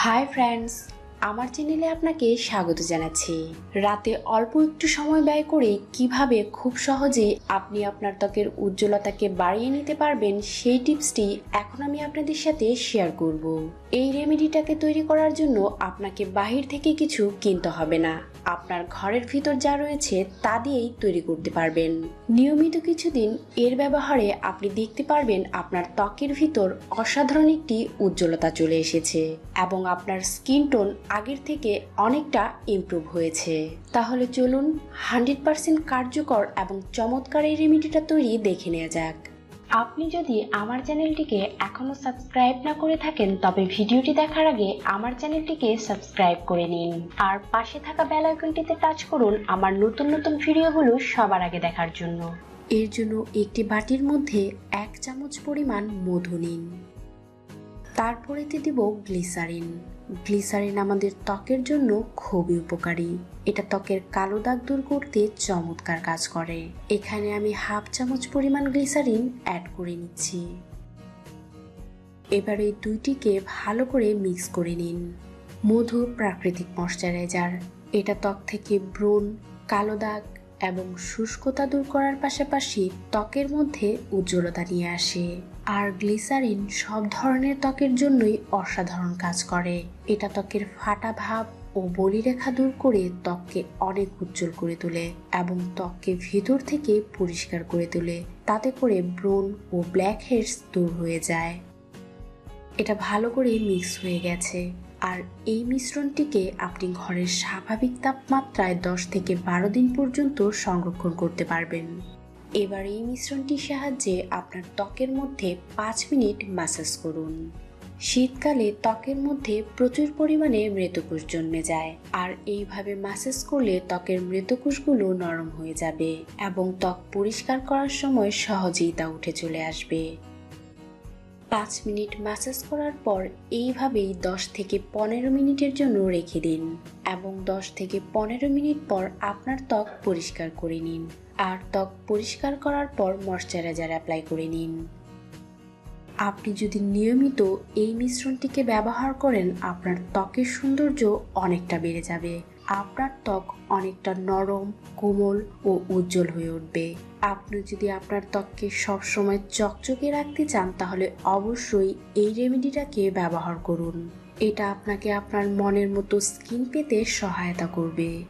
Hi friends, আমার চ্যানেলে আপনাকে স্বাগত জানাচ্ছি। রাতে অল্প একটু সময় ব্যয় করে কীভাবে খুব সহজে আপনি আপনার ত্বকের উজ্জ্বলতাকে বাড়িয়ে নিতে পারবেন, সেই টিপসটি এখন আমি আপনাদের সাথে শেয়ার করব। এই রেমেডিটাকে তৈরি করার জন্য আপনাকে বাহির থেকে কিছু কিনতে হবে না। আপনার ঘরের ভিতর যা রয়েছে তা দিয়েই তৈরি করতে পারবেন। নিয়মিত কিছুদিন এর ব্যবহারে আপনি দেখতে পারবেন আপনার ত্বকের ভিতর অসাধারণ একটি উজ্জ্বলতা চলে এসেছে এবং আপনার স্কিন টোন আগের থেকে অনেকটা ইমপ্রুভ হয়েছে। তাহলে চলুন হান্ড্রেড পার্সেন্ট কার্যকর এবং চমৎকার এই রেমেডিটা তৈরি দেখে নেওয়া যাক। আপনি যদি আমার চ্যানেলটিকে এখনও সাবস্ক্রাইব না করে থাকেন, তবে ভিডিওটি দেখার আগে আমার চ্যানেলটিকে সাবস্ক্রাইব করে নিন। আর পাশে থাকা বেল আইকনটিতে টাচ করুন আমার নতুন নতুন ভিডিওগুলো সবার আগে দেখার জন্য। এর জন্য একটি বাটির মধ্যে এক চামচ পরিমাণ মধু নিন। তারপরেতে দিব গ্লিসারিন। গ্লিসারিন আমাদের ত্বকের জন্য খুবই উপকারী। এটা ত্বকের কালো দাগ দূর করতে চমৎকার কাজ করে। এখানে আমি হাফ চামচ পরিমাণ গ্লিসারিন অ্যাড করে নিচ্ছি। এবার এই দুইটিকে ভালো করে মিক্স করে নিন। মধু প্রাকৃতিক ময়শ্চারাইজার। এটা ত্বক থেকে ব্রণ, কালো দাগ এবং শুষ্কতা দূর করার পাশাপাশি ত্বকের মধ্যে উজ্জ্বলতা নিয়ে আসে। আর গ্লিসারিন সব ধরনের ত্বকের জন্যই অসাধারণ কাজ করে। এটা ত্বকের ফাটা ভাব ও বলিরেখা দূর করে ত্বককে অনেক উজ্জ্বল করে তোলে এবং ত্বককে ভেতর থেকে পরিষ্কার করে তোলে। তাতে করে ব্রণ ও ব্ল্যাক হেডস দূর হয়ে যায়। এটা ভালো করে মিক্স হয়ে গেছে। আর এই মিশ্রণটিকে আপনি ঘরের স্বাভাবিক তাপমাত্রায় দশ থেকে বারো দিন পর্যন্ত সংরক্ষণ করতে পারবেন। এবার এই মিশ্রণটির সাহায্যে আপনার ত্বকের মধ্যে পাঁচ মিনিট ম্যাসাজ করুন। শীতকালে ত্বকের মধ্যে প্রচুর পরিমাণে মৃতকোষ জন্মে যায়, আর এইভাবে ম্যাসাজ করলে ত্বকের মৃতকোষগুলো নরম হয়ে যাবে এবং ত্বক পরিষ্কার করার সময় সহজেই তা উঠে চলে আসবে। পাঁচ মিনিট ম্যাসাজ করার পর এইভাবেই দশ থেকে পনেরো মিনিটের জন্য রেখে দিন এবং দশ থেকে পনেরো মিনিট পর আপনার ত্বক পরিষ্কার করে নিন। আর ত্বক পরিষ্কার করার পর ময়শ্চারাইজার অ্যাপ্লাই করে নিন। আপনি যদি নিয়মিত এই মিশ্রণটিকে ব্যবহার করেন, আপনার ত্বকের সৌন্দর্য অনেকটা বেড়ে যাবে। আপনার ত্বক অনেকটা নরম, কোমল ও উজ্জ্বল হয়ে উঠবে। আপনি যদি আপনার ত্বককে সবসময় চকচকে রাখতে চান, তাহলে অবশ্যই এই রেমেডিটাকে ব্যবহার করুন। এটা আপনাকে আপনার মনের মতো স্কিন পেতে সহায়তা করবে।